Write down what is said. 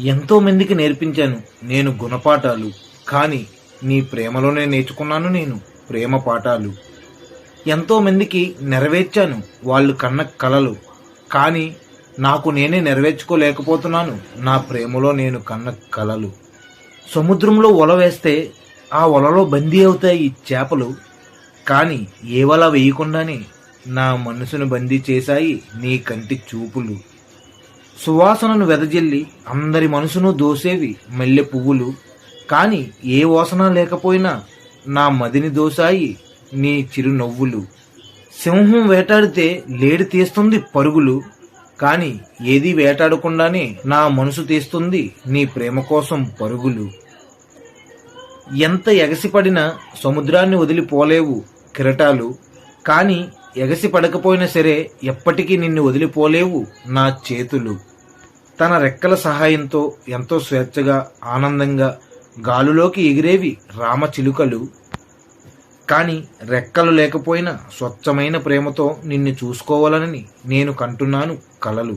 ఎంతో మందికి నేర్పించాను. నేను గుణపాఠాలు. కానీ నీ ప్రేమలోనే నేర్చుకున్నాను నేను ప్రేమ పాఠాలు. ఎంతో మందికి నెరవేర్చాను వాళ్ళు కన్న కలలు. కానీ నాకు నేనే నెరవేర్చుకోలేకపోతున్నాను నా ప్రేమలో నేను కన్న కలలు. సముద్రంలో వల వేస్తే ఆ వలలో బందీ అవుతాయి చేపలు. కానీ ఏ వల వేయకుండానే నా మనసును బందీ చేశాయి నీ కంటి చూపులు. సువాసనను వెదజల్లి అందరి మనసును దోసేవి మల్లె పువ్వులు. కానీ ఏ వాసన లేకపోయినా నా మదిని దోసాయి నీ చిరునవ్వులు. సింహం వేటాడితే లేడి తీస్తుంది పరుగులు. కానీ ఏది వేటాడకుండానే నా మనసు తీస్తుంది నీ ప్రేమ కోసం పరుగులు. ఎంత ఎగసిపడినా సముద్రాన్ని వదిలిపోలేవు కిరటాలు. కానీ ఎగసి పడకపోయినా సరే ఎప్పటికీ నిన్ను వదిలిపోలేవు నా చేతులు. తన రెక్కల సహాయంతో ఎంతో స్వేచ్ఛగా ఆనందంగా గాలులోకి ఎగిరేవి రామచిలుకలు కానీ రెక్కలు లేకపోయినా స్వచ్ఛమైన ప్రేమతో నిన్ను చూసుకోవాలని నేను కంటున్నాను కలలు.